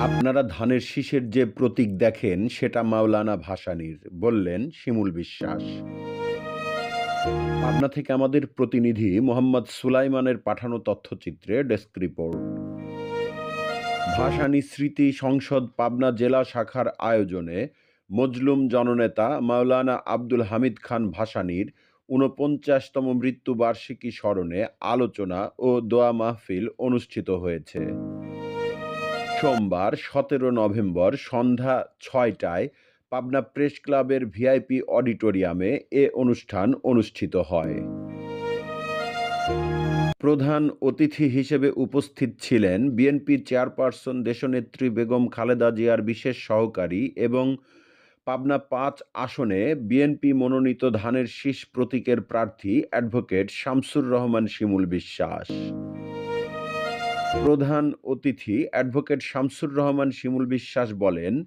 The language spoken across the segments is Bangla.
আপনারা ধানের শীষের যে প্রতীক দেখেন, সেটা মাওলানা ভাসানীর, বললেন শিমুল বিশ্বাস। পাবনা থেকে আমাদের প্রতিনিধি মোহাম্মদ সুলাইমানের পাঠানো তথ্যচিত্রে ডেস্ক রিপোর্ট। ভাসানী স্মৃতি সংসদ পাবনা জেলা শাখার আয়োজনে মজলুম জননেতা মাওলানা আব্দুল হামিদ খান ভাসানীর ঊনপঞ্চাশতম মৃত্যুবার্ষিকী স্মরণে আলোচনা ও দোয়া মাহফিল অনুষ্ঠিত হয়েছে। সোমবার সতেরো নভেম্বর সন্ধ্যা ছয়টায় পাবনা প্রেস ক্লাবের ভিআইপি অডিটোরিয়ামে এ অনুষ্ঠান অনুষ্ঠিত হয়। প্রধান অতিথি হিসেবে উপস্থিত ছিলেন বিএনপি চেয়ারপারসন দেশনেত্রী বেগম খালেদা জিয়ার বিশেষ সহকারী এবং পাবনা পাঁচ আসনে বিএনপি মনোনীত ধানের শীষ প্রতীকের প্রার্থী অ্যাডভোকেট শামসুর রহমান শিমুল বিশ্বাস। প্রধান অতিথি অ্যাডভোকেট শামসুর রহমান শিমুল বিশ্বাস বলেন,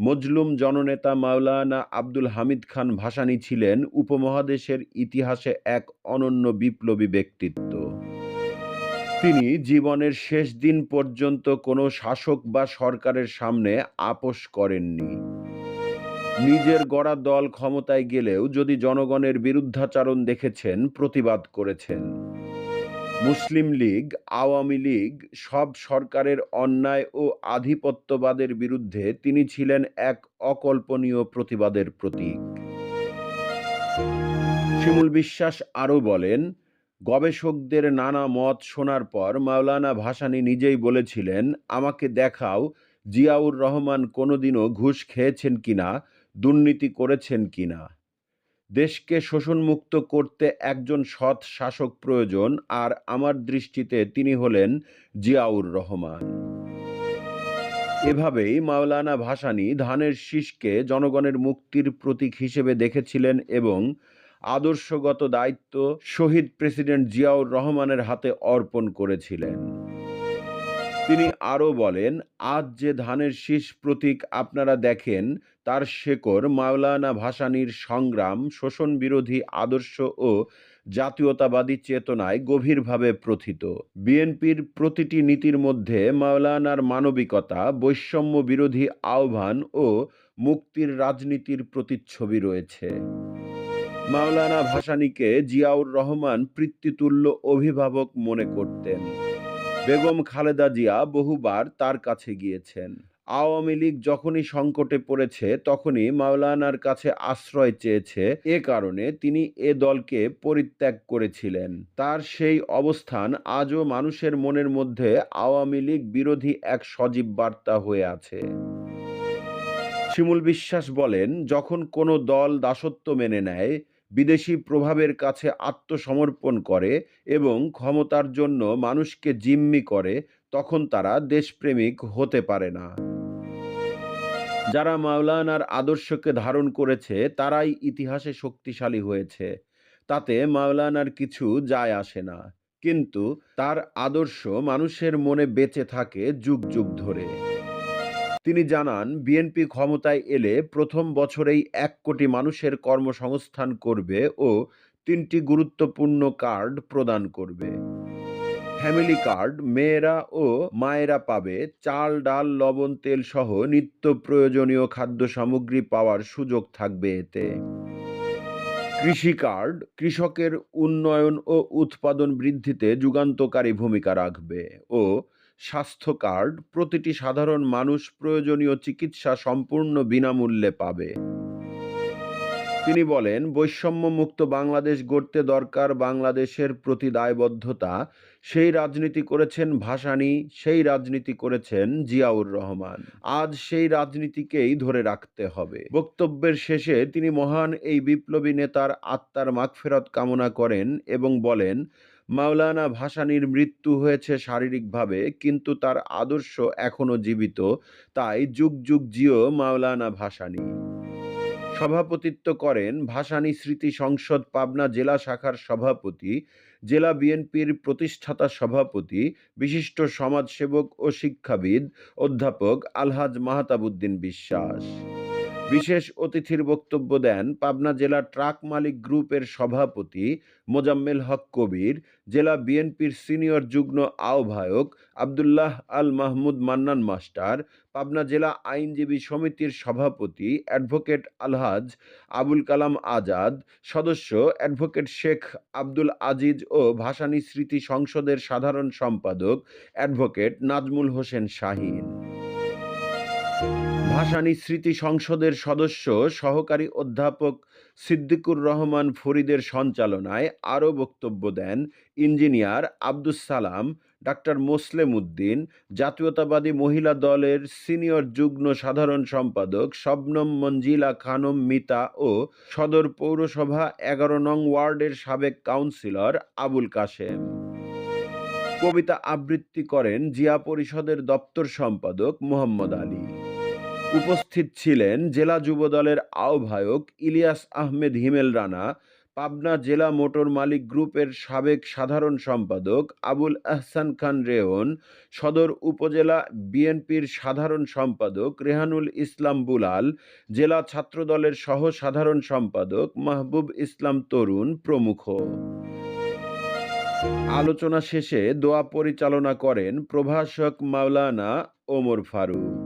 মজলুম জননেতা মাওলানা আব্দুল হামিদ খান ভাসানী ছিলেন উপমহাদেশের ইতিহাসে এক অনন্য বিপ্লবী ব্যক্তিত্ব। তিনি জীবনের শেষ দিন পর্যন্ত কোনো শাসক বা সরকারের সামনে আপোষ করেননি। নিজের গড়া দল ক্ষমতায় গেলেও যদি জনগণের বিরুদ্ধাচারণ দেখেছেন, প্রতিবাদ করেছেন। মুসলিম লীগ, আওয়ামী লীগ সব সরকারের অন্যায় ও আধিপত্যবাদের বিরুদ্ধে তিনি ছিলেন এক অকল্পনীয় প্রতিবাদের প্রতীক। শিমুল বিশ্বাস আরও বলেন, গবেষকদের নানা মত শোনার পর মাওলানা ভাসানী নিজেই বলেছিলেন, আমাকে দেখাও জিয়াউর রহমান কোনোদিনও ঘুষ খেয়েছেন কিনা, দুর্নীতি করেছেন কিনা। দেশকে শোষণমুক্ত করতে একজন সৎ শাসক প্রয়োজন, আর আমার দৃষ্টিতে তিনি হলেন জিয়াউর রহমান। এভাবেই মাওলানা ভাসানী ধানের শীষকে জনগণের মুক্তির প্রতীক হিসেবে দেখেছিলেন এবং আদর্শগত দায়িত্ব শহীদ প্রেসিডেন্ট জিয়াউর রহমানের হাতে অর্পণ করেছিলেন। তিনি আরও বলেন, আজ যে ধানের শীষ প্রতীক আপনারা দেখেন, তার শেকড় মাওলানা ভাসানীর সংগ্রাম, শোষণ বিরোধী আদর্শ ও জাতীয়তাবাদী চেতনায় গভীরভাবে প্রথিত। বিএনপির প্রতিটি নীতির মধ্যে মাওলানার মানবিকতা, বৈষম্য বিরোধী আহ্বান ও মুক্তির রাজনীতির প্রতিচ্ছবি রয়েছে। মাওলানা ভাসানীকে জিয়াউর রহমান পিতৃতুল্য অভিভাবক মনে করতেন। বেগম খালেদা জিয়া বহুবার তার কাছে গিয়েছেন। আওয়ামী লীগ যখনই সংকটে পড়েছে, তখনই মাওলানার কাছে আশ্রয় চেয়েছে। এ কারণে তিনি এ দলকে পরিত্যাগ করেছিলেন। তার সেই অবস্থান আজও মানুষের মনের মধ্যে আওয়ামী লীগ বিরোধী এক সজীব বার্তা হয়ে আছে। শিমুল বিশ্বাস বলেন, যখন কোনো দল দাসত্ব মেনে নেয় বিদেশি প্রভাবের কাছে আত্মসমর্পণ করে এবং ক্ষমতার জন্য মানুষকে জিম্মি করে, তখন তারা দেশপ্রেমিক হতে পারে না। যারা মাওলানার আদর্শকে ধারণ করেছে, তারাই ইতিহাসে শক্তিশালী হয়েছে। তাতে মাওলানার কিছু যায় আসে না। কিন্তু তার আদর্শ মানুষের মনে বেঁচে থাকে যুগ যুগ ধরে। তিনি জানান, বিএনপি ক্ষমতায় এলে প্রথম বছরেই এক কোটি মানুষের কর্মসংস্থান করবে ও তিনটি গুরুত্বপূর্ণ কার্ড প্রদান করবে। ফ্যামিলি কার্ড, মেয়েরা ও মায়েরা পাবে চাল, ডাল, লবণ, তেল সহ নিত্য প্রয়োজনীয় খাদ্য সামগ্রী পাওয়ার সুযোগ থাকবে এতে। কৃষি কার্ড, কৃষকের উন্নয়ন ও উৎপাদন বৃদ্ধিতে যুগান্তকারী ভূমিকা রাখবে ও স্বাস্থ্য কার্ড, প্রতিটি সাধারণ মানুষ প্রয়োজনীয় চিকিৎসা সম্পূর্ণ বিনামূল্যে পাবে। তিনি বলেন বৈষম্য মুক্ত বাংলাদেশ গড়তে দরকার বাংলাদেশের প্রতি দায়বদ্ধতা। সেই রাজনীতি করেছেন ভাসানী, সেই রাজনীতি করেছেন জিয়াউর রহমান। আজ সেই রাজনীতিকেই ধরে রাখতে হবে। বক্তব্যের শেষে তিনি মহান এই বিপ্লবী নেতার আত্মার মাগফেরত কামনা করেন এবং বলেন মাওলানা ভাসানীর মৃত্যু হয়েছে শারীরিকভাবে, কিন্তু তার আদর্শ এখনও জীবিত। তাই যুগ যুগ জিও মাওলানা ভাসানী। সভাপতিত্ব করেন ভাসানী স্মৃতি সংসদ পাবনা জেলা শাখার সভাপতি, জেলা বিএনপির প্রতিষ্ঠাতা সভাপতি, বিশিষ্ট সমাজসেবক ও শিক্ষাবিদ অধ্যাপক আলহাজ মাহতাবুদ্দিন বিশ্বাস। বিশেষ অতিথির বক্তব্য দেন পাবনা জেলা ট্রাক মালিক গ্রুপের সভাপতি মোজাম্মেল হক কবির, জেলা বিএনপির সিনিয়র যুগ্ম আহ্বায়ক আবদুল্লাহ আল মাহমুদ মান্নান মাস্টার, পাবনা জেলা আইনজীবী সমিতির সভাপতি অ্যাডভোকেট আলহাজ আবুল কালাম আজাদ, সদস্য অ্যাডভোকেট শেখ আব্দুল আজিজ ও ভাসানী স্মৃতি সংসদের সাধারণ সম্পাদক অ্যাডভোকেট নাজমুল হোসেন শাহিন। ভাসানী স্মৃতি সংসদের সদস্য, সহকারী অধ্যাপক সিদ্দিকুর রহমান ফরিদের সঞ্চালনায় আরও বক্তব্য দেন ইঞ্জিনিয়ার আব্দুস সালাম, ডাক্তার মোসলেম উদ্দিন, জাতীয়তাবাদী মহিলা দলের সিনিয়র যুগ্ম সাধারণ সম্পাদক শবনম মঞ্জিলা খানম মিতা ও সদর পৌরসভা এগারো নং ওয়ার্ডের সাবেক কাউন্সিলর আবুল কাশেম। কবিতা আবৃত্তি করেন জিয়া পরিষদের দপ্তর সম্পাদক মোহাম্মদ আলী। উপস্থিত ছিলেন জেলা যুবদলের আহ্বায়ক ইলিয়াস আহমেদ হিমেল রানা, পাবনা জেলা মোটর মালিক গ্রুপের সাবেক সাধারণ সম্পাদক আবুল আহসান খান রেহন, সদর উপজেলা বিএনপির সাধারণ সম্পাদক রেহানুল ইসলাম বুলাল, জেলা ছাত্রদলের সহ সাধারণ সম্পাদক মাহবুব ইসলাম তরুণ প্রমুখ। আলোচনা শেষে দোয়া পরিচালনা করেন প্রভাষক Maulana Omar Faruk.